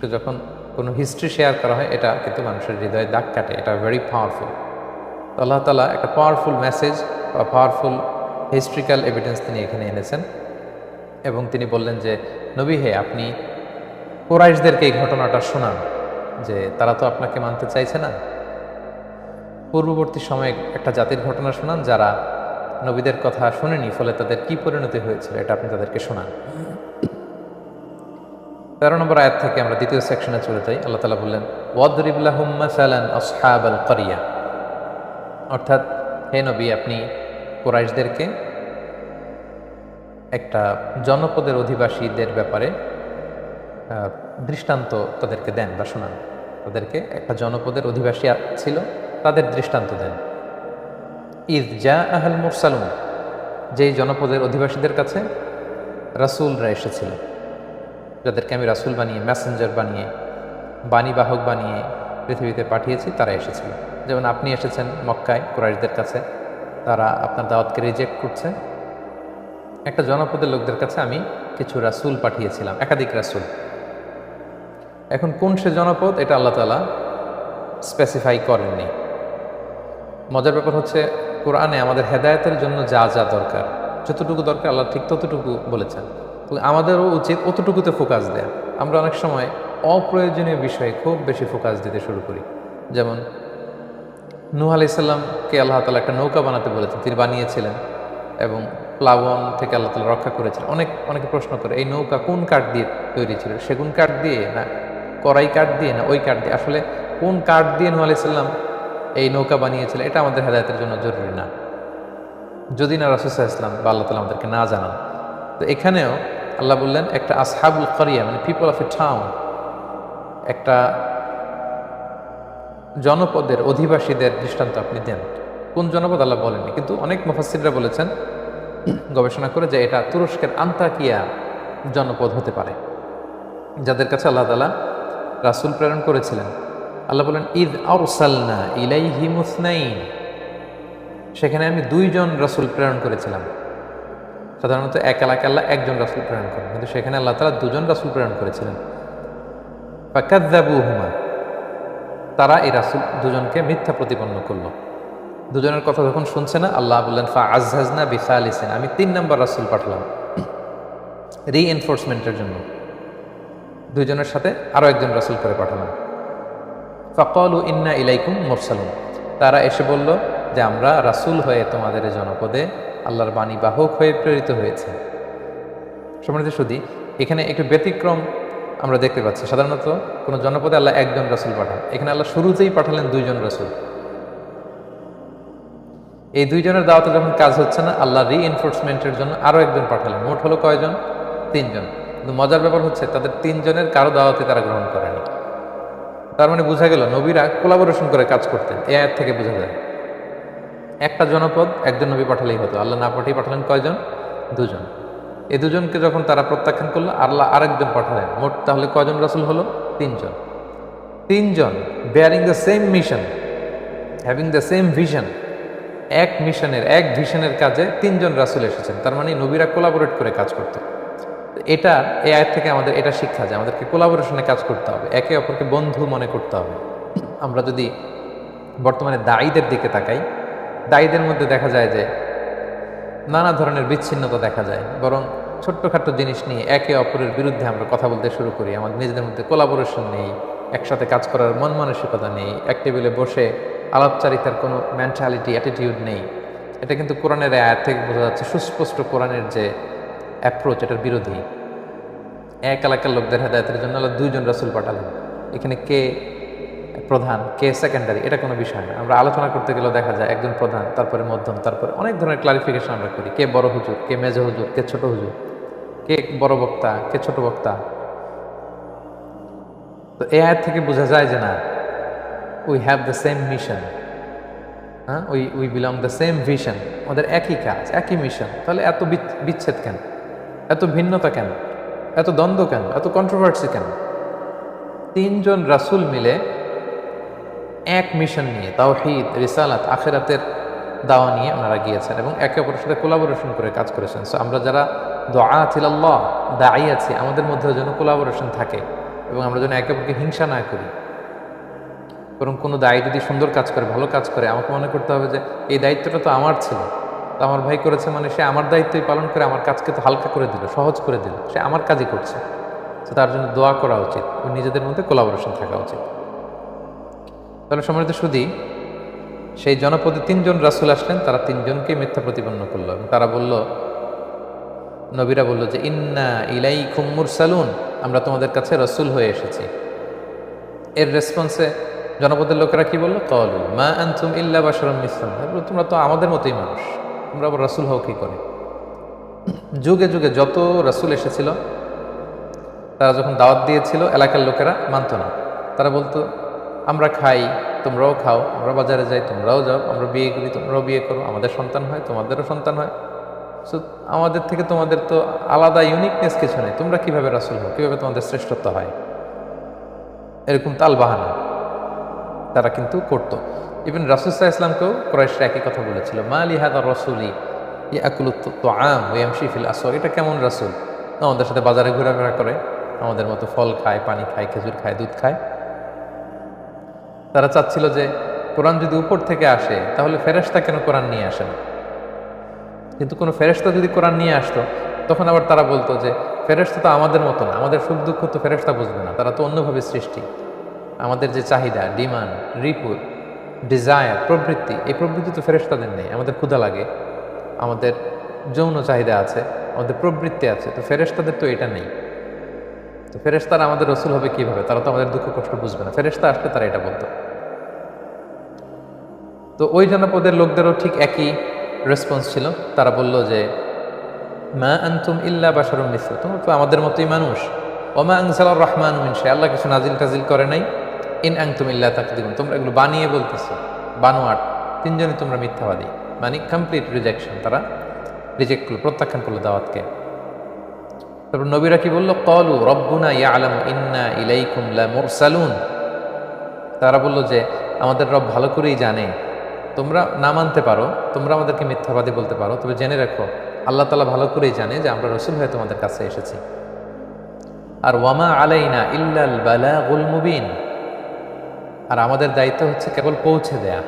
করে যখন কোনো হিস্ট্রি শেয়ার করা হয়, এটা কিন্তু মানুষের হৃদয়ে দাগ কাটে। এটা ভেরি পাওয়ারফুল আল্লাহ তালা একটা পাওয়ারফুল মেসেজ বা পাওয়ারফুল হিস্ট্রিক্যাল এভিডেন্স তিনি এখানে এনেছেন। এবং তিনি বললেন যে, নবী হে, আপনি কোরাইশদেরকে এই ঘটনাটা শোনান যে তারা তো আপনাকে মানতে চাইছে না। পূর্ববর্তী সময়ে একটা জাতির ঘটনা শোনান যারা নবীদের কথা শুনেনি, ফলে তাদের কি পরিণতি হয়েছিল, এটা আপনি তাদেরকে শোনান। তেরো নম্বর আয়াত থেকে আমরা দ্বিতীয় সেকশনে চলে যাই। আল্লাহ তালা বললেন ওয়াদরিবুল্লাহুম্মাসালান আসহাব আল করিয়া অর্থাৎ, হে নবী, আপনি কোরাইশদেরকে একটা জনপদের অধিবাসীদের ব্যাপারে দৃষ্টান্ত তাদেরকে দেন বা শোনান। তাদেরকে একটা জনপদের অধিবাসী ছিল, তাদের দৃষ্টান্ত দেন। ইদ যা আহল মুরসালুন যেই জনপদের অধিবাসীদের কাছে রাসূলরা এসেছিল যাদেরকে আমি রাসূল বানিয়ে মেসেঞ্জার বানিয়ে বাণীবাহক বানিয়ে পৃথিবীতে পাঠিয়েছি, তারা এসেছিল। যেমন আপনি এসেছেন মক্কায়, কুরাইশদের কাছে, তারা আপনার দাওয়াতকে রিজেক্ট করছে। একটা জনপদের লোকদের কাছে আমি কিছু রাসূল পাঠিয়েছিলাম, একাধিক রাসূল। এখন কোন সে জনপদ, এটা আল্লাহ তালা স্পেসিফাই করেননি। মজার ব্যাপার হচ্ছে, কোরআনে আমাদের হেদায়তের জন্য যা যা দরকার, যতটুকু দরকার, আল্লাহ ঠিক ততটুকু বলেছেন। আমাদেরও উচিত অতটুকুতে ফোকাস দেয়া। আমরা অনেক সময় অপ্রয়োজনীয় বিষয়ে খুব বেশি ফোকাস দিতে শুরু করি। যেমন, নূহ আলাইসাল্লামকে আল্লাহ তালা একটা নৌকা বানাতে বলেছেন, তিনি বানিয়েছিলেন এবং প্লাবন থেকে আল্লাহ তালা রক্ষা করেছিলেন অনেক, অনেকে প্রশ্ন করে, এই নৌকা কোন কাঠ দিয়ে তৈরি ছিল? সেগুন কাঠ দিয়ে না কড়াই কাঠ দিয়ে না ওই কাঠ দিয়ে? আসলে কোন কাঠ দিয়ে নূহ আলাইসাল্লাম এই নৌকা বানিয়েছিলেন, এটা আমাদের হেদায়তের জন্য জরুরি না। যদি না রাসুসাহ ইসলাম বা আল্লাহ তালা আমাদেরকে না জানান। তো এখানেও আল্লাহ বললেন, একটা আসহাবুল করিয়া মানে পিপল অফ এ টাউন একটা জনপদের অধিবাসীদের দৃষ্টান্ত আপনি দেন। কোন জনপদ আল্লাহ বলেননি, কিন্তু অনেক মুফাসিররা বলেছেন, গবেষণা করে যে এটা তুরস্কের আন্তাকিয়া জনপদ হতে পারে। যাদের কাছে আল্লাহ তালা রাসূল প্রেরণ করেছিলেন। আল্লাহ বলেন ঈদ আরসালনা ইলাইহি মুসনাইন সেখানে আমি দুইজন রাসূল প্রেরণ করেছিলাম। সাধারণত এক এলাকা আল্লাহ একজন রাসুল প্রেরণ করেন। কিন্তু সেখানে আল্লাহ তালা দুজন রাসুল প্রেরণ করেছিলেন। ফাকাদ্দাবুহুমা তারা এই রাসুল দুজনকে মিথ্যা প্রতিপন্ন করল। দুজনের কথা যখন শুনছে না, আল্লাহ বললেন ফা আজহাজনা বিখালিসেন আমি তিন নম্বর রাসূল পাঠালাম। রিএনফোর্সমেন্টের জন্য। দুইজনের সাথে আরও একজন রাসূল করে পাঠালাম। ফকল ইন্না ইলাইকুম মোরসালুম তারা এসে বলল যে, আমরা রাসুল হয়ে তোমাদের জনপদে আল্লাহর বাণী বাহক হয়ে প্রেরিত হয়েছে। সম্মানিত সুদী, এখানে একটু ব্যতিক্রম আমরা দেখতে পাচ্ছি। সাধারণত কোনো জনপদে আল্লাহ একজন রাসূল পাঠান। এখানে আল্লাহ শুরুতেই পাঠালেন দুইজন রাসূল। এই দুইজনের দাওয়াতে যখন কাজ হচ্ছে না, আল্লাহ রিএনফোর্সমেন্টের জন্য আরও একজন পাঠালেন। মোট হলো কয়জন? তিনজন। কিন্তু মজার ব্যাপার হচ্ছে, তাদের তিনজনের কারও দাওয়াতে তারা গ্রহণ করেনি। তার মানে বোঝা গেল, নবীরা কোলাবোরেশন করে কাজ করতেন। এ থেকে বোঝা যায়। একটা জনপদ একজন নবী পাঠালেই হতো। আল্লাহ না পাঠিয়ে পাঠালেন কয়জন? দুজন। এ দুজনকে যখন তারা প্রত্যাখ্যান করল, আল্লাহ আরেকজন পাঠালেন। মোট তাহলে কয়জন রাসুল হলো? তিনজন। তিনজন bearing the same mission having the same vision এক মিশনের এক ভিশনের কাজে তিনজন রাসুল এসেছেন। তার মানে নবীরা কোলাবোরেট করে কাজ করত। এটা, এই আয়াত থেকে আমাদের এটা শিক্ষা যায় আমাদেরকে কোলাবোরেশনে কাজ করতে হবে। একে অপরকে বন্ধু মনে করতে হবে। আমরা যদি বর্তমানে দায়ীদের দিকে তাকাই দায়ীদের মধ্যে দেখা যায় যে নানা ধরনের বিচ্ছিন্নতা দেখা যায়। বরং ছোট্টখাট্ট জিনিস নিয়ে একে অপরের বিরুদ্ধে আমরা কথা বলতে শুরু করি। আমাদের নিজেদের মধ্যে কোলাবোরেশন নেই, একসাথে কাজ করার মন মানসিকতা নেই, এক টেবিলে বসে আলাপচারিতার কোনো মেন্টালিটি অ্যাটিটিউড নেই। এটা কিন্তু কোরআনের আয়াত থেকে বোঝা যাচ্ছে, সুস্পষ্ট কোরআনের যে অ্যাপ্রোচ এটার বিরোধী। এক এলাকার লোকদের হেদায়তের জন্য দুইজন রাসূল পাঠালেন। এখানে কে প্রধান, কে সেকেন্ডারি এটা কোনো বিষয় না। আমরা আলোচনা করতে গেলেও দেখা যায় একজন প্রধান, তারপরে মধ্যম, তারপরে অনেক ধরনের ক্লারিফিকেশন আমরা করি। কে বড় হুজুর, কে মেজ হুজুর, কে ছোট হুজুর, কে বড় বক্তা, কে ছোট বক্তা। তো এ আয়াত থেকে বোঝা যায় যে না we have the same mission হ্যাঁ? We we belong the same vision আমাদের একই কাজ, একই মিশন তাহলে এত বিচ- বিচ্ছেদ কেন? এত ভিন্নতা কেন? এত দ্বন্দ্ব কেন? এত কন্ট্রোভার্সি কেন? তিনজন রাসূল মিলে এক মিশন নিয়ে, তাওহীদ, রিসালাত, আখেরাতের দাওয়া নিয়ে ওনারা গিয়েছেন এবং একে অপরের সাথে কোলাবোরেশন করে কাজ করেছেন। সো আমরা যারা দোয়া আল্লাহ দায়ী আছি, আমাদের মধ্যে যেন কোলাবোরেশন থাকে এবং আমরা যেন একে অপরকে হিংসা না করি। বরং কোনো দায়ী যদি সুন্দর কাজ করে, ভালো কাজ করে, আমাকে মনে করতে হবে যে এই দায়িত্বটা তো আমার ছিল। তো আমার ভাই করেছে মানে সে আমার দায়িত্বই পালন করে আমার কাজকে তো হালকা করে দিল, সহজ করে দিল, সে আমার কাজই করছে। তো তার জন্য দোয়া করা উচিত নিজেদের মধ্যে কোলাবোরেশন থাকা উচিত। তাহলে সম্মানিত সুদী সেই জনপদে তিনজন রাসুল আসলেন, তারা তিনজনকে মিথ্যা প্রতিপন্ন করল তারা বলল, নবীরা বলল যে, ইন্না ইলাই খুম্মুর সালুন আমরা তোমাদের কাছে রসুল হয়ে এসেছি। এর রেসপন্সে জনপদের লোকেরা কি বলল? কলু মা আনতুম ইল্লা বাসরম মিসলাম তোমরা তো আমাদের মতোই মানুষ, তোমরা আবার রাসুল হও কি করে? যুগে যুগে যত রাসুল এসেছিল, তারা যখন দাওয়াত দিয়েছিল, এলাকার লোকেরা মানত না। তারা বলতো আমরা খাই, তোমরাও খাও, আমরা বাজারে যাই, তোমরাও যাও, আমরা বিয়ে করি, তোমরাও বিয়ে করো, আমাদের সন্তান হয়, তোমাদেরও সন্তান হয়। সো আমাদের থেকে তোমাদের তো আলাদা ইউনিকনেস কিছু নেই। তোমরা কীভাবে রাসুল হও, কীভাবে তোমাদের শ্রেষ্ঠত্ব হয়? এরকম তাল বাহানা তারা কিন্তু করতো। ইভেন রাসুলসাহ ইসলামকেও ক্রয়েশরা একই কথা বলেছিল, মা আলি হাদা রসুলি তো আম ওয়াম শিফিল আসো এটা কেমন রাসুল? আমাদের সাথে বাজারে ঘোরাফেরা করে, আমাদের মতো ফল খায়, পানি খায়, খেজুর খায়, দুধ খায়। তারা চাচ্ছিল যে কোরআন যদি উপর থেকে আসে, তাহলে ফেরেস্তা কেন কোরআন নিয়ে আসে না? কিন্তু কোনো ফেরেস্তা যদি কোরআন নিয়ে আসতো, তখন আবার তারা বলতো যে ফেরেস্তা তো আমাদের মতো না, আমাদের সুখ দুঃখ তো ফেরেস্তা বুঝবে না, তারা তো অন্যভাবে সৃষ্টি। আমাদের যে চাহিদা, ডিমান্ড, রিপুর, ডিজায়ার, প্রবৃত্তি, এই প্রবৃত্তি তো ফেরেস্তাদের নেই, আমাদের ক্ষুধা লাগে, আমাদের যৌন চাহিদা আছে, আমাদের প্রবৃত্তি আছে, তো ফেরেস্তাদের তো এটা নেই। তো ফেরেস্তারা আমাদের রসুল হবে কীভাবে? তারা তো আমাদের দুঃখ কষ্ট বুঝবে না। ফেরেস্তা আসলে তারা এটা বলতো। তো ওই জনপদের লোকদেরও ঠিক একই রেসপন্স ছিল। তারা বলল যে, মা আনতুম ইল্লা বাসারুম মিসল। তোমরা তো আমাদের মতোই মানুষ। ওমা আংসাল রহমান মিনসে আল্লাহ কিছু নাজিল টাজিল করে নাই। ইন আংতুম ইল্লা তাকদিমুন তোমরা এগুলো বানিয়ে বলতেছো। বানোয়াট। তিনজনই তোমরা মিথ্যাবাদী। মানে কমপ্লিট রিজেকশন তারা রিজেক্ট করল, প্রত্যাখ্যান করল দাওয়াতকে। তারপর নবীরা কি বলল? কলু রব্বুনা ইয়া আলম ইন্না ইলাইকুম মুরসালুন তারা বলল যে, আমাদের রব ভালো করেই জানে। তোমরা না মানতে পারো, তোমরা আমাদেরকে মিথ্যাবাদী বলতে পারো। তবে জেনে রাখো, আল্লাহ তালা ভালো করেই জানে যে আমরা রসুল হয়ে তোমাদের কাছে এসেছি। আর ওয়ামা আলাইনা ইল্লাল বালাগুল মুবিন। আর আমাদের দায়িত্ব হচ্ছে কেবল পৌঁছে দেয়া।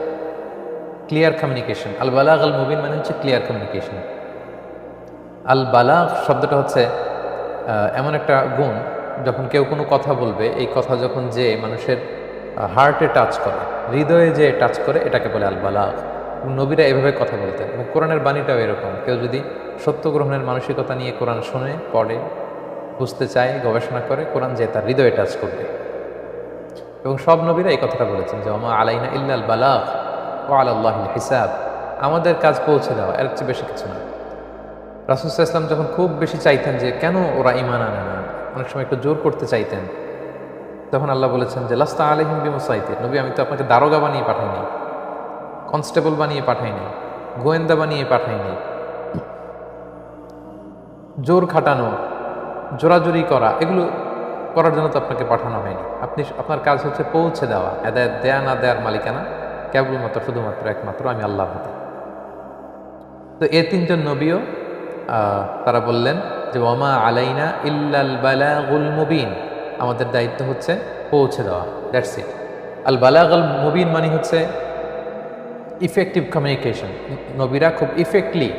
Clear communication. আল বালাগ আল মুবিন মানে হচ্ছে ক্লিয়ার কমিউনিকেশন। আল বালাগ শব্দটা হচ্ছে এমন একটা গুণ, যখন কেউ কোনো কথা বলবে, এই কথা যখন যে মানুষের হার্টে টাচ করে, হৃদয়ে যে টাচ করে, এটাকে বলে আল বালাগ নবীরা এভাবে কথা বলতেন। এবং কোরআনের বাণীটাও এরকম। কেউ যদি সত্য গ্রহণের মানসিকতা নিয়ে কোরআন শোনে, পড়ে, বুঝতে চায়, গবেষণা করে, কোরআন যে তার হৃদয়ে টাচ করবে। এবং সব নবীরা এই কথাটা বলেছেন যে আমা আলাইনা ইল্লাল বালাগ ও আল্লাহ হিসাব। আমাদের কাজ পৌঁছে দেওয়া, এর চেয়ে বেশি কিছু না। রাসুসাহ ইসলাম যখন খুব বেশি চাইতেন যে কেন ওরা ইমান আনে না, অনেক সময় একটু জোর করতে চাইতেন, তখন আল্লাহ বলেছেন যে, লাস্তা আলহিম বিমসাইতে নবী, আমি তো আপনাকে দারোগা বানিয়ে পাঠাইনি, কনস্টেবল বানিয়ে পাঠাইনি, গোয়েন্দা বানিয়ে পাঠাইনি। জোর খাটানো, জোরাজোরি করা, এগুলো করার জন্য তো আপনাকে পাঠানো হয়নি। আপনি আপনার কাজ হচ্ছে পৌঁছে দেওয়া এদায়ত দেয়া না দেয়ার মালিকানা, কেবলমাত্র, শুধুমাত্র একমাত্র আমি আল্লাহ হাতে। তো এ তিনজন নবীও তারা বললেন যে ওমা আলাইনা ইল্লাল বালাগুল মুবিন। আমাদের দায়িত্ব হচ্ছে পৌঁছে দেওয়া। দ্যাটস ইট আল বালাগুল মুবিন মানে হচ্ছে ইফেক্টিভ কমিউনিকেশন নবীরা খুব ইফেক্টলি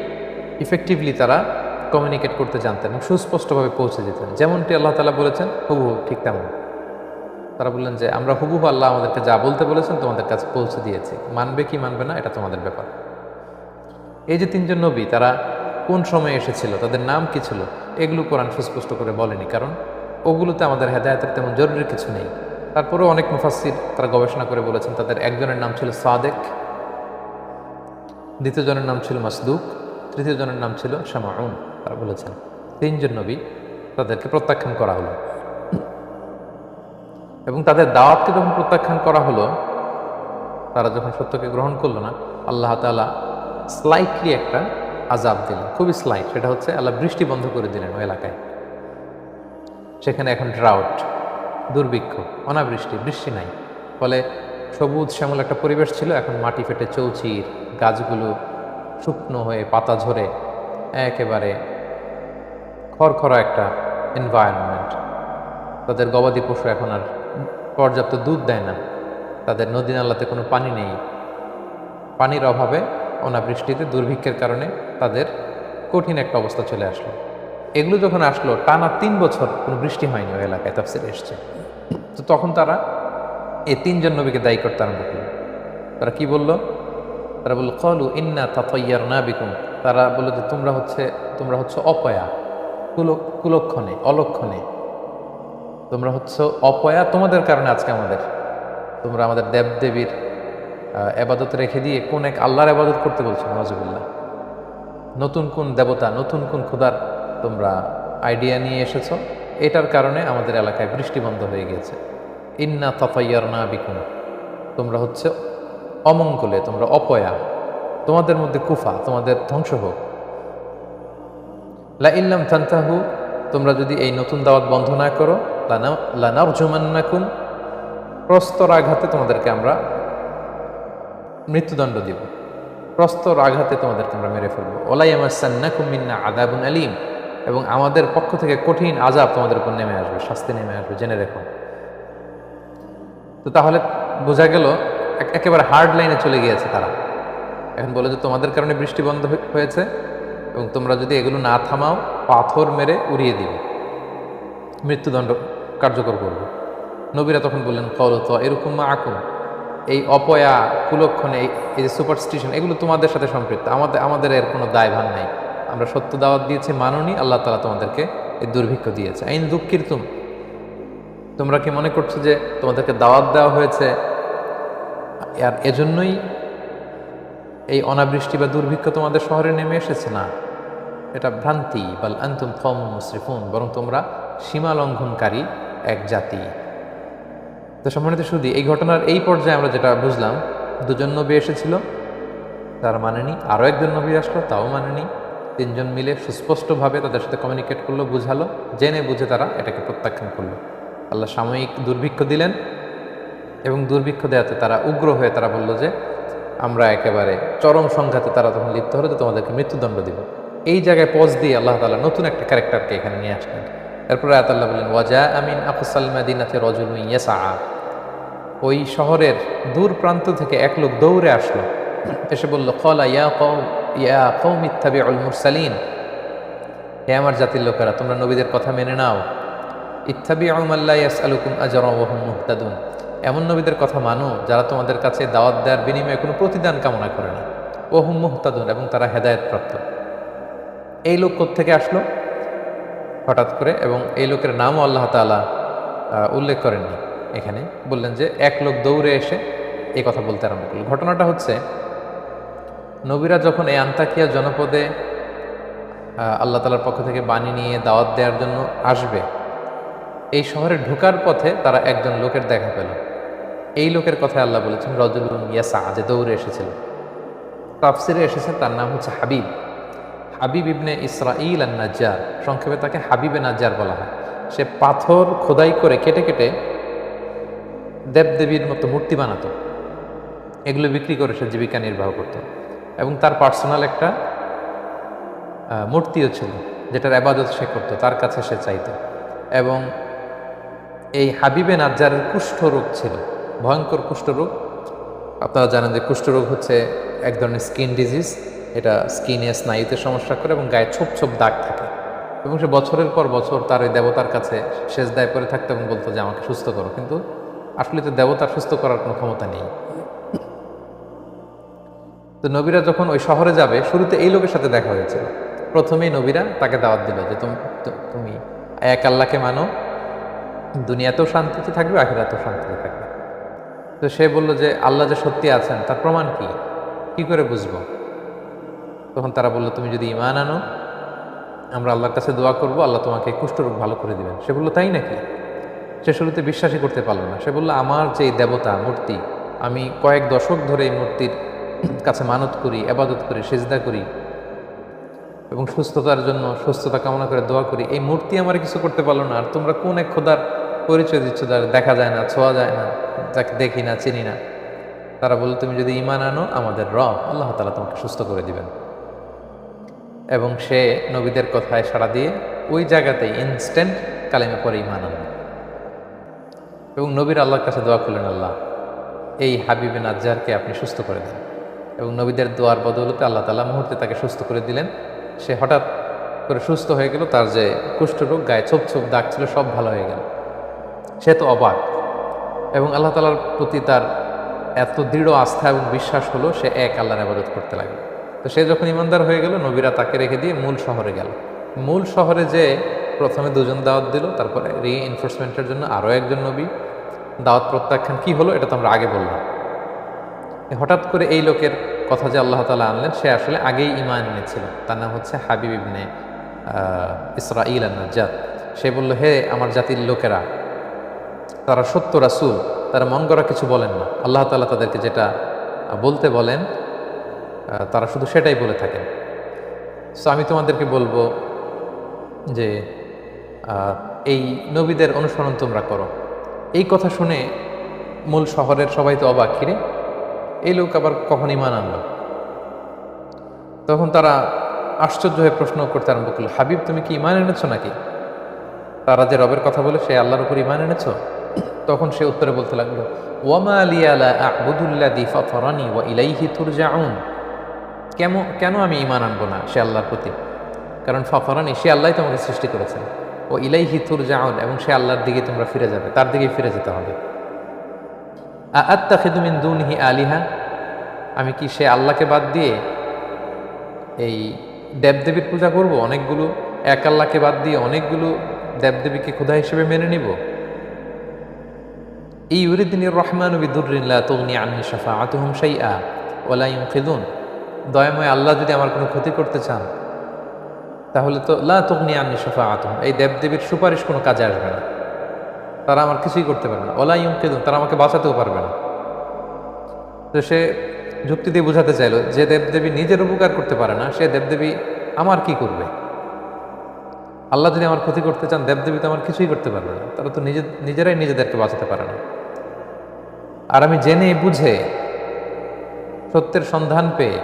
ইফেক্টিভলি তারা কমিউনিকেট করতে জানতেন এবং সুস্পষ্টভাবে পৌঁছে যেতেন। যেমনটি আল্লাহ তালা বলেছেন, হুবহু ঠিক তেমন। তারা বললেন যে, আমরা হুবহু আল্লাহ আমাদেরকে যা বলতে বলেছেন তোমাদের কাছে পৌঁছে দিয়েছি। মানবে কি মানবে না, এটা তোমাদের ব্যাপার। এই যে তিনজন নবী, তারা কোন সময়ে এসেছিল, তাদের নাম কি ছিল, এগুলো কোরআন সুস্পষ্ট করে বলেনি, কারণ ওগুলোতে আমাদের হেদায়তের তেমন জরুরি কিছু নেই। তারপরেও অনেক মুফাসির তারা গবেষণা করে বলেছেন, তাদের একজনের নাম ছিল সাদেক দ্বিতীয় জনের নাম ছিল মাসদুক তৃতীয় জনের নাম ছিল শামাউন, তারা বলেছেন। তিনজন নবী তাদেরকে প্রত্যাখ্যান করা হলো। এবং তাদের দাওয়াতকে যখন প্রত্যাখ্যান করা হলো, তারা যখন সত্যকে গ্রহণ করল না, আল্লাহ তালা স্লাইটলি একটা আজাব দিলেন খুবই স্লাইট সেটা হচ্ছে আল্লাহ বৃষ্টি বন্ধ করে দিলেন ওই এলাকায়। সেখানে এখন ড্রাউট দুর্ভিক্ষ, অনাবৃষ্টি, বৃষ্টি নাই। ফলে সবুজ শ্যামল একটা পরিবেশ ছিল, এখন মাটি ফেটে চৌচির, গাছগুলো শুকনো হয়ে পাতা ঝরে, একেবারে খড়খড়া একটা এনভায়রনমেন্ট তাদের গবাদি পশু এখন আর পর্যাপ্ত দুধ দেয় না। তাদের নদী নালাতে কোনো পানি নেই। পানির অভাবে অনাবৃষ্টিতে দুর্ভিক্ষের কারণে তাদের কঠিন একটা অবস্থা চলে আসলো। এগুলো যখন আসলো, টানা তিন বছর কোনো বৃষ্টি হয়নি ওই এলাকায় তাফসির এসছে। তো তখন তারা এই তিনজন নবীকে দায়ী করতে আরম্ভ করল। তারা কি বলল? তারা বলল, কলু ইন্না তাতয়ার না বিকুম। তারা বলল যে, তোমরা হচ্ছে তোমরা হচ্ছে অপয়া, কুল, কুলক্ষণে, অলক্ষণে। তোমরা হচ্ছে অপয়া তোমাদের কারণে আজকে আমাদের, তোমরা আমাদের দেবদেবীর আবাদত রেখে দিয়ে কোন এক আল্লাহর আবাদত করতে বলছো নজবুল্লাহ নতুন কোন দেবতা, নতুন কোন খুদার তোমরা আইডিয়া নিয়ে এসেছ? এটার কারণে আমাদের এলাকায় বৃষ্টি বন্ধ হয়ে গিয়েছে। ইন্না তফাইয়ার না বিকুন তোমরা হচ্ছে অমঙ্গলে, তোমরা অপয়া। তোমাদের মধ্যে কুফা, তোমাদের ধ্বংস হোক। লা ইল্লাম থান্তাহু তোমরা যদি এই নতুন দাওয়াত বন্ধ না করো লানার জুমান্নাকুম প্রস্তর আঘাতে তোমাদেরকে আমরা মৃত্যুদণ্ড দিব। প্রস্তর আঘাতে তোমাদেরকে আমরা মেরে ফেলব। ওলাই আমার সান্নাকুম মিন্না আদাবুন আলিম। এবং আমাদের পক্ষ থেকে কঠিন আজাব তোমাদের উপর নেমে আসবে, শাস্তি নেমে আসবে, জেনে রেখো। তো তাহলে বোঝা গেল একেবারে হার্ড লাইনে চলে গিয়েছে তারা। এখন বলে যে তোমাদের কারণে বৃষ্টি বন্ধ হয়েছে, এবং তোমরা যদি এগুলো না থামাও, পাথর মেরে উড়িয়ে দিবে। মৃত্যুদণ্ড কার্যকর করবে। নবীরা তখন বললেন কল তো, এরকম মা আকুন এই অপয়া, কুলক্ষণে, এই যে সুপারস্টিশন এগুলো তোমাদের সাথে সম্পৃক্ত। আমাদের আমাদের এর কোনো দায়ভার নাই। আমরা সত্য দাওয়াত দিয়েছি, মাননি, আল্লাহ তালা তোমাদেরকে এই দুর্ভিক্ষ দিয়েছে। আইন দুঃখীর তুম তোমরা কি মনে করছ যে তোমাদেরকে দাওয়াত দেওয়া হয়েছে আর এজন্যই এই অনাবৃষ্টি বা দুর্ভিক্ষ তোমাদের শহরে নেমে এসেছে? না। এটা ভ্রান্তি। বাল আন্তুম ফম মুসরিফুন বরং তোমরা সীমা লঙ্ঘনকারী এক জাতি। তো সম্মানিত শুধু এই ঘটনার এই পর্যায়ে আমরা যেটা বুঝলাম, দুজন নবী এসেছিল, তার মানেনি আরও একজন নবী আসলো, তাও মানেনি তিনজন মিলে সুস্পষ্টভাবে তাদের সাথে কমিউনিকেট করল, বুঝালো, জেনে বুঝে তারা এটাকে প্রত্যাখ্যান করল। আল্লাহ সাময়িক দুর্ভিক্ষ দিলেন এবং দুর্ভিক্ষ দেওয়াতে তারা উগ্র হয়ে তারা বলল যে, আমরা একেবারে চরম সংঘাতে তারা তখন লিপ্ত হলো তোমাদেরকে মৃত্যুদণ্ড দিব। এই জায়গায় পজ দিয়ে আল্লাহ তালা নতুন একটা ক্যারেক্টারকে এখানে নিয়ে আসলেন। এরপরে আয়াতাল্লাহ বললেন ওয়াজা আমিন আফসাল মাদিনাতে রজুল ইয়াসা ওই শহরের দূর প্রান্ত থেকে এক লোক দৌড়ে আসলো। এসে বলল, কলা ইয়া কৌ ইয়া কৌ মিথ্যাবি অল মুরসালিন। হে আমার জাতির লোকেরা, তোমরা নবীদের কথা মেনে নাও। ইত্থাবি আউমাল্লা ইয়াস আলুকুম আজর মুহতাদুন। এমন নবীদের কথা মানো, যারা তোমাদের কাছে দাওয়াত দেওয়ার বিনিময়ে কোনো প্রতিদান কামনা করে না। ওহুম মুহতাদুন, এবং তারা হেদায়তপ্রাপ্ত। এই লোক থেকে আসলো? হঠাৎ করে, এবং এই লোকের নামও আল্লাহ তালা উল্লেখ করেননি। এখানে বললেন যে এক লোক দৌড়ে এসে এই কথা বলতে আরম্ভ করল। ঘটনাটা হচ্ছে, নবীরা যখন এই আন্তাকিয়া জনপদে আল্লাহ তালার পক্ষ থেকে বাণী নিয়ে দাওয়াত দেওয়ার জন্য আসবে, এই শহরে ঢোকার পথে তারা একজন লোকের দেখা পেল। এই লোকের কথায় আল্লাহ বলেছেন, রজুলুন ইয়াসা যে দৌড়ে এসেছিল। তাফসিরে এসেছে, তার নাম হচ্ছে হাবিব। হাবিব ইবনে ইসরাইল আর নাজ্জার সংক্ষেপে তাকে হাবিবে নাজ্জার বলা হয়। সে পাথর খোদাই করে কেটে কেটে দেবদেবীর মতো মূর্তি বানাতো। এগুলো বিক্রি করে সে জীবিকা নির্বাহ করত। এবং তার পার্সোনাল একটা মূর্তিও ছিল, যেটার আবাদত সে করতো, তার কাছে সে চাইত। এবং এই হাবিবে নাজ্জারের কুষ্ঠরোগ ছিল, ভয়ঙ্কর কুষ্ঠরোগ। আপনারা জানেন যে কুষ্ঠরোগ হচ্ছে এক ধরনের স্কিন ডিজিজ, এটা স্কিনে স্নায়ুতে সমস্যা করে এবং গায়ে ছোপ ছোপ দাগ থাকে। এবং সে বছরের পর বছর তার ওই দেবতার কাছে শেষ দায় করে থাকতো এবং বলতো যে আমাকে সুস্থ করো। কিন্তু আসলে তো দেবতার সুস্থ করার কোনো ক্ষমতা নেই। তো নবীরা যখন ওই শহরে যাবে, শুরুতে এই লোকের সাথে দেখা হয়েছিল প্রথমেই নবীরা তাকে দাওয়াত দিল যে, তুমি এক আল্লাহকে মানো, দুনিয়াতেও শান্তিতে থাকবে, আখেরাতেও শান্তিতে থাকবে। তো সে বলল যে, আল্লাহ যে সত্যি আছেন, তার প্রমাণ কি? কি করে বুঝব? তখন তারা বলল, তুমি যদি ইমান আনো, আমরা আল্লাহর কাছে দোয়া করব, আল্লাহ তোমাকে কুষ্ঠরোগ ভালো করে দিবেন। সে বলল, তাই নাকি? সে শুরুতে বিশ্বাসই করতে পারল না। সে বলল, আমার যে দেবতা, মূর্তি, আমি কয়েক দশক ধরে এই মূর্তির কাছে মানত করি, আবাদত করি, সেজদা করি এবং সুস্থতার জন্য সুস্থতা কামনা করে দোয়া করি। এই মূর্তি আমার কিছু করতে পারল না। আর তোমরা কোন এক খোদার পরিচয় দিচ্ছ যার দেখা যায় না, ছোঁয়া যায় না, যাকে দেখি না, চিনি না? তারা বলল, তুমি যদি ইমান আনো, আমাদের রব, আল্লাহ তালা তোমাকে সুস্থ করে দিবেন। এবং সে নবীদের কথায় সাড়া দিয়ে ওই জায়গাতেই ইনস্ট্যান্ট কালেমে পরে ইমান আনবে এবং নবীর আল্লাহর কাছে দোয়া করলেন, আল্লাহ, এই হাবিবে নাজ্জারকে আপনি সুস্থ করে দেন। এবং নবীদের দোয়ার বদৌলতে আল্লাহ তালা মুহূর্তে তাকে সুস্থ করে দিলেন। সে হঠাৎ করে সুস্থ হয়ে গেল, তার যে কুষ্ঠরোগ, গায়ে ছোপ ছোপ দাগ ছিল, সব ভালো হয়ে গেল। সে তো অবাক এবং আল্লাহ তালার প্রতি তার এত দৃঢ় আস্থা এবং বিশ্বাস হলো, সে এক আল্লাহর আবাদত করতে লাগল। তো সে যখন ইমানদার হয়ে গেল, নবীরা তাকে রেখে দিয়ে মূল শহরে গেল। মূল শহরে যে প্রথমে দুজন দাওয়াত দিল, তারপরে রি এনফোর্সমেন্টের জন্য আরও একজন নবী দাওয়াত প্রত্যাখ্যান কি হলো এটা তো আমরা আগে বললাম। হঠাৎ করে এই লোকের কথা যে আল্লাহ তালা আনলেন, সে আসলে আগেই ইমান এনেছিল। তার নাম হচ্ছে হাবিব ইবনে ইসরা ইল নাজাদ সে বলল, হে আমার জাতির লোকেরা, তারা সত্য রাসুল, তারা মন গড়া কিছু বলেন না। আল্লাহ তালা তাদেরকে যেটা বলতে বলেন তারা শুধু সেটাই বলে থাকেন। সো আমি তোমাদেরকে বলব যে এই নবীদের অনুসরণ তোমরা করো। এই কথা শুনে মূল শহরের সবাই তো অবাক, কিরে? এই লোক আবার কখন ইমান আনলো? তখন তারা আশ্চর্য হয়ে প্রশ্ন করতে আরম্ভ করল, হাবিব, তুমি কি ইমান এনেছো নাকি? তারা যে রবের কথা বলে, সে আল্লাহর উপর ইমান এনেছো? তখন সে উত্তরে বলতে লাগল, ওয়ামা আলী আলা আবুদুল্লাদি ফরানি ওয়া ইলাইহি তুরজাউন। কেমন, কেন আমি ইমান আনব না সে আল্লাহর প্রতি? কারণ ফফরানি সে আল্লাহ তোমাকে সৃষ্টি করেছেন। ও ইলাই হিতুর জাউন এবং সে আল্লাহর দিকে তোমরা ফিরে যাবে, তার দিকেই ফিরে যেতে হবে। আত্মা খেদুমিন দুনহি আলিহা, আমি কি সে আল্লাহকে বাদ দিয়ে এই দেবদেবীর পূজা করব? অনেকগুলো এক আল্লাহকে বাদ দিয়ে অনেকগুলো দেবদেবীকে ক্ষুধা হিসেবে মেনে নিব? এই ইউরিদিনীর রহমান বিদুরিল্লা তগ্নি আন্নি সাফা আতুহম সাই আ খেদুন দয়াময় আল্লাহ যদি আমার কোনো ক্ষতি করতে চান তাহলে তো লা তগ্নি আন্নি সাফা আতুহম এই দেবদেবীর সুপারিশ কোনো কাজে আসবে না। তারা আমার কিছুই করতে পারবে না। ওলাইম খেদুন তারা আমাকে বাঁচাতেও পারবে না। তো সে যুক্তি দিয়ে বোঝাতে চাইলো, যে দেবদেবী নিজের উপকার করতে পারে না, সে দেবদেবী আমার কি করবে? আল্লাহ যদি আমার ক্ষতি করতে চান, দেবদেবী তো আমার কিছুই করতে পারবে না। তারা তো নিজে নিজেরাই নিজেদেরকে বাঁচাতে পারে না। আর আমি জেনে বুঝে সত্যের সন্ধান পেয়ে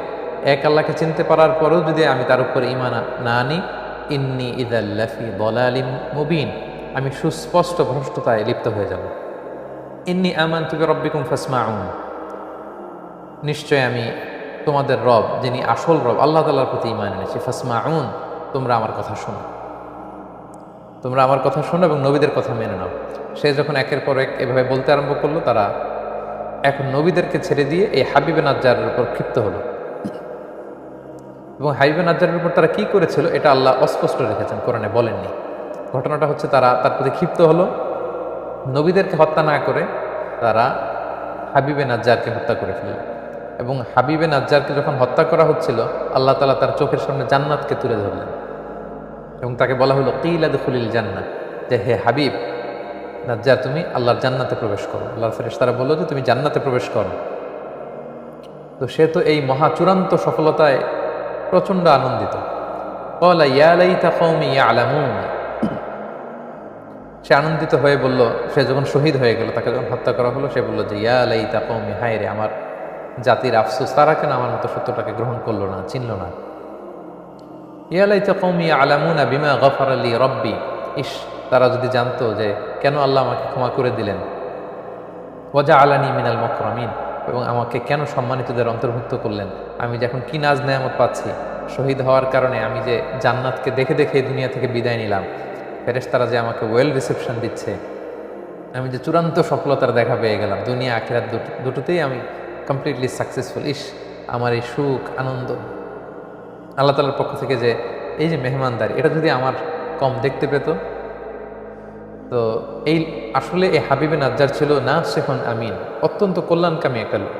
এক আল্লাহকে চিনতে পারার পরেও যদি আমি তার উপর ইমান না আনি, ইন্নি ইদাল্লাফি বলালিম মুবিন। আমি সুস্পষ্ট ভ্রষ্টতায় লিপ্ত হয়ে যাব। ইন্নি আমান তুবে রব্বিকুম ফাসমাউন। নিশ্চয় আমি তোমাদের রব, যিনি আসল রব, আল্লাহ তাল্লাহর প্রতি ইমান এনেছি। ফাসমাউন, তোমরা আমার কথা শোনো। তোমরা আমার কথা শোনো এবং নবীদের কথা মেনে নাও। সে যখন একের পর এক এভাবে বলতে আরম্ভ করল, তারা এখন নবীদেরকে ছেড়ে দিয়ে এই হাবিবে নাজ্জারের উপর ক্ষিপ্ত হলো। এবং হাবিবে নাজ্জারের উপর তারা কি করেছিল, এটা আল্লাহ অস্পষ্ট রেখেছেন, কোরআনে বলেননি। ঘটনাটা হচ্ছে তারা তার প্রতি ক্ষিপ্ত হলো। নবীদেরকে হত্যা না করে তারা হাবিবে নাজ্জারকে হত্যা করে ফেলল। এবং হাবিবে নাজ্জারকে যখন হত্যা করা হচ্ছিল, আল্লাহ তালা তার চোখের সামনে জান্নাতকে তুলে ধরলেন। এবং তাকে বলা হলো কিলাদ খুলিল জান্নাত যে, হে হাবিব, নাজ্জার, তুমি আল্লাহর জান্নাতে প্রবেশ করো। আল্লাহর ফেরেশ তারা বলল যে, তুমি জান্নাতে প্রবেশ করো। তো সে তো এই মহা চূড়ান্ত সফলতায় প্রচণ্ড আনন্দিত। সে আনন্দিত হয়ে বলল, সে যখন শহীদ হয়ে গেল, তাকে যখন হত্যা করা হলো, সে বলল যে ইয়ালাইতা কৌমি হায় রে আমার জাতির আফসোস, তারা কেন আমার মতো সত্যটাকে গ্রহণ করল না, চিনল না? ইয়ালাইতা কৌমি আলামুনা বিমা গফর আলী রব্বি। ইস, তারা যদি জানতো যে কেন আল্লাহ আমাকে ক্ষমা করে দিলেন। ওজা আলানি মিনাল মকরমিন। এবং আমাকে কেন সম্মানিতদের অন্তর্ভুক্ত করলেন? আমি যখন কি নাজ নেয়ামত পাচ্ছি? শহীদ হওয়ার কারণে আমি যে জান্নাতকে দেখে দেখে দুনিয়া থেকে বিদায় নিলাম। ফেরেশতারা যে আমাকে ওয়েল রিসেপশন দিচ্ছে। আমি যে চূড়ান্ত সফলতার দেখা পেয়ে গেলাম। দুনিয়া, আখেরাত দুটো, দুটোতেই আমি কমপ্লিটলি সাকসেসফুল ইস, আমার এই সুখ, আনন্দ। আল্লাহ তালার পক্ষ থেকে যে, এই যে মেহমানদারি, এটা যদি আমার কম দেখতে পেত তো এই আসলে এই হাবিবে নাজ্জার ছিল না শেখন আমিন। অত্যন্ত কল্যাণকামী একটা লোক।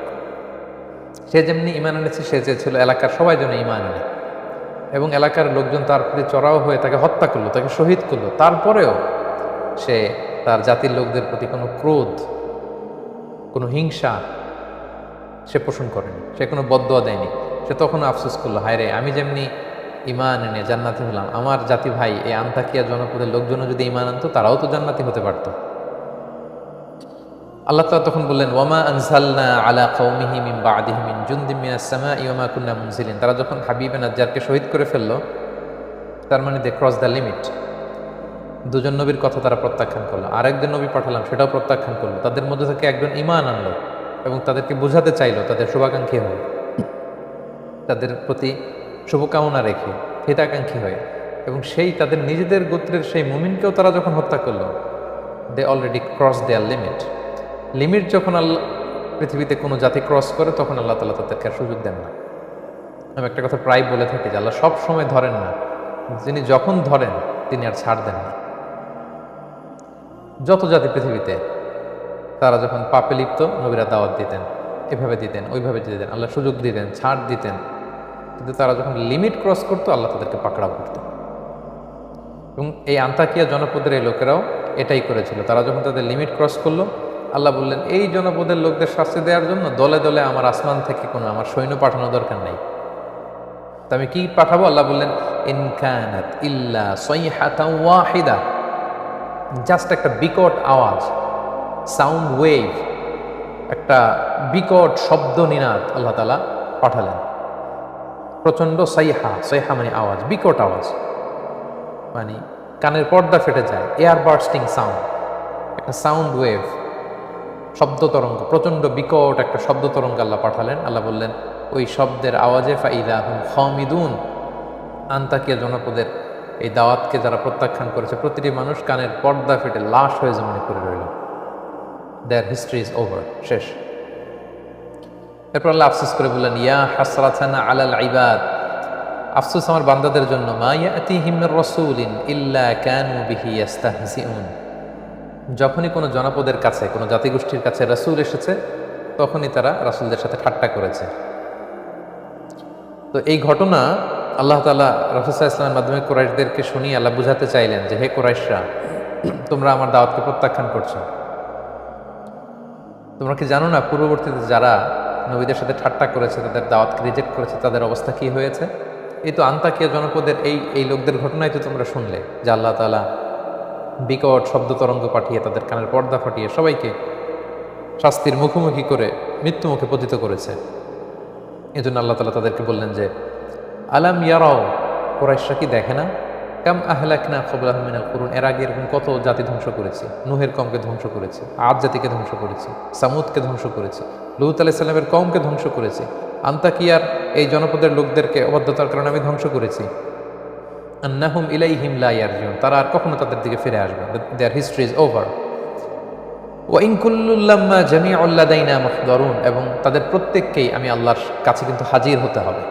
সে যেমনি ইমান এনেছে, সে চেয়েছিল এলাকার সবাই যেন ইমান আনে। এবং এলাকার লোকজন তার প্রতি চড়াও হয়ে তাকে হত্যা করল, তাকে শহীদ করল। তারপরেও সে তার জাতির লোকদের প্রতি কোনো ক্রোধ, কোনো হিংসা সে পোষণ করেনি। সে কোনো বদয়া দেয়নি। সে তখন আফসোস করল হায় রে আমি যেমনি ইমান এনে জান্নাতি হলাম। আমার জাতি ভাই এই আন্তাকিয়া জনপদের লোকজনও যদি ইমান আনতো, তারাও তো জান্নাতি হতে পারত। আল্লাহ তালা তখন বললেন ওয়ামা আনসালনা আলা কৌমিহি মিন বাদিহি মিন জুন্দিম মিনাস সামা ইয়মা কুন্না মুনজিলিন তারা যখন হাবিবে নাজ্জারকে শহীদ করে ফেলল, তার মানে দে ক্রস দ্য লিমিট দুজন নবীর কথা তারা প্রত্যাখ্যান করল। আরেকজন নবী পাঠালাম, সেটাও প্রত্যাখ্যান করল। তাদের মধ্যে থেকে একজন ইমান আনলো এবং তাদেরকে বোঝাতে চাইলো, তাদের শুভাকাঙ্ক্ষী হয়ে তাদের প্রতি শুভকামনা রেখে হিতাকাঙ্ক্ষী হয়ে এবং সেই তাদের নিজেদের গোত্রের সেই মুমিনকেও তারা যখন হত্যা করল they already cross their limit limit যখন আল্লাহ পৃথিবীতে কোনো জাতি ক্রস করে, তখন আল্লাহ তালা তাদেরকে আর সুযোগ দেন না। আমি একটা কথা প্রায় বলে থাকি যে আল্লাহ সব সময় ধরেন না। যিনি যখন ধরেন, তিনি আর ছাড় দেন না। যত জাতি পৃথিবীতে তারা যখন পাপে লিপ্ত, নবীরা দাওয়াত দিতেন, এভাবে দিতেন, ওইভাবে দিতেন, আল্লাহ সুযোগ দিতেন, ছাড় দিতেন। কিন্তু তারা যখন লিমিট ক্রস করতো, আল্লাহ তাদেরকে পাকড়াও করতো। এবং এই আন্তাকিয়া জনপদের এই লোকেরাও এটাই করেছিল। তারা যখন তাদের লিমিট ক্রস করল, আল্লাহ বললেন, এই জনপদের লোকদের শাস্তি দেওয়ার জন্য দলে দলে আমার আসমান থেকে কোনো, আমার সৈন্য পাঠানো দরকার নেই। তা আমি কি পাঠাবো? আল্লাহ বললেন ইনকানাত ইল্লা ওয়াহিদা। জাস্ট একটা বিকট আওয়াজ সাউন্ড ওয়েভ একটা বিকট শব্দ নিনাদ আল্লাহ তালা পাঠালেন। প্রচণ্ড সাইহা সাইহা মানে আওয়াজ, বিকট আওয়াজ। মানে কানের পর্দা ফেটে যায়, এয়ার বার্স্টিং সাউন্ড, একটা সাউন্ড ওয়েভ, শব্দ তরঙ্গ, প্রচণ্ড বিকট একটা শব্দ তরঙ্গ আল্লাহ পাঠালেন। আল্লাহ বললেন, ওই শব্দের আওয়াজে ফাইদা হুম খমিদুন। আন্তাকিয়া জনপদের এই দাওয়াতকে যারা প্রত্যাখ্যান করেছে, প্রতিটি মানুষ কানের পর্দা ফেটে লাশ হয়ে জমিনে করে রইল। দেয়ার হিস্ট্রি ইজ ওভার শেষ। এরপর আল্লাহ আফসোস করে বললেন, ইয়া হাসরাতানা আলাল ইবাদ। আফসোস আমার বান্দাদের জন্য, মা ইয়াতিহিম রাসূলিন ইল্লা কানু বিহি ইস্তাহজিউন যখনই কোনো জনপদের কাছে, কোনো জাতিগোষ্ঠীর কাছে রাসূল এসেছে, তখনই তারা রাসূলদের সাথে ঠাট্টা করেছে। তো এই ঘটনা আল্লাহ তালা রসুল্লাহ ইসলামের মাধ্যমে কোরাইশদেরকে শুনিয়ে আল্লাহ বুঝাতে চাইলেন যে, হে কোরাইশরা, তোমরা আমার দাওয়াতকে প্রত্যাখ্যান করছ। তোমরা কি জানো না, পূর্ববর্তীতে যারা নবীদের সাথে ঠাট্টা করেছে, তাদের দাওয়াতকে রিজেক্ট করেছে, তাদের অবস্থা কি হয়েছে? এই তো আন্তাকিয়া জনপদের এই এই লোকদের ঘটনায় তো তোমরা শুনলে, যে আল্লাহ তালা বিকট শব্দ তরঙ্গ পাঠিয়ে তাদের কানের পর্দা ফাটিয়ে সবাইকে শাস্তির মুখোমুখি করে মৃত্যুমুখে পতিত করেছে। এই জন্য আল্লাহ তালা তাদেরকে বললেন যে, আলাম ইয়ারাও, কোরাইশরা কি দেখে না? কাম আহলাক না খবর আহমিনাল করুন? এর আগে এরকম কত জাতি ধ্বংস করেছি। নুহের কমকে ধ্বংস করেছি আদ জাতিকে ধ্বংস করেছি, সামুদকে ধ্বংস করেছি। লুত আলাইসাল্লামের কমকে ধ্বংস করেছি। আন্তাকিয়ার এই জনপদের লোকদেরকে অবাধ্যতার কারণে আমি ধ্বংস করেছি। আন্নাহুম ইলাই হিমলা ইয়ারজিউন তারা আর কখনো তাদের দিকে ফিরে আসবে দেয়ার হিস্ট্রি ইজ ওভার ওয়াইনকুল্লুল্লাম্মা জামি আল্লাদাইনা মহদরুন, এবং তাদের প্রত্যেককেই আমি আল্লাহর কাছে কিন্তু হাজির হতে হবে।